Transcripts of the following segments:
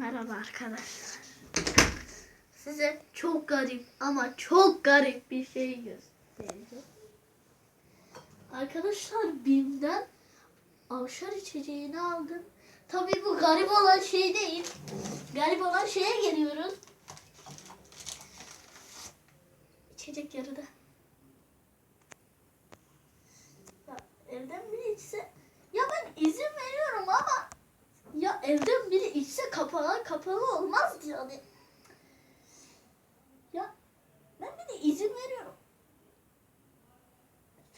Merhaba arkadaşlar. Size çok garip ama çok garip bir şey göstereceğim. Arkadaşlar BİM'den avşar içeceğini aldım. Tabii bu garip olan şey değil. Garip olan şeye geliyoruz. İçecek yarıda. Ya evden biri içse ya ben izin veriyorum ama ya evden biri içse kapalı kapalı olmaz yani. Ya ben bir de izin veriyorum.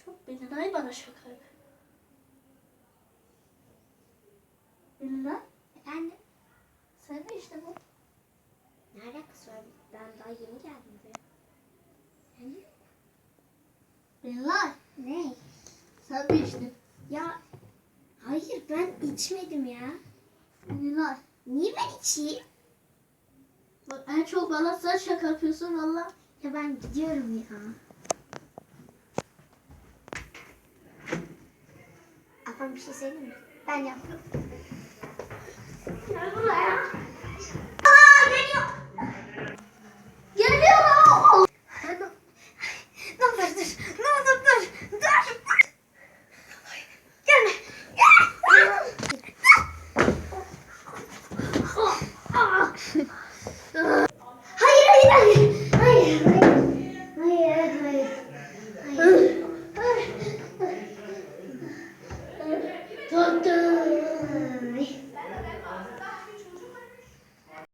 Çok Belinay bana şaka yapıyor. Belinay Efendim? sen mi içtin bu? Ne alakası var? Ben daha yeni geldim buraya. Yani? Belinay Ne? sen mi içtin? Ya hayır ben içmedim ya. Niye ben içeyim? bak en çok bana sen şaka yapıyorsun valla. Ya ben gidiyorum ya. Afan bir şey söyleyeyim mi? Ben yaptım. Gel buraya.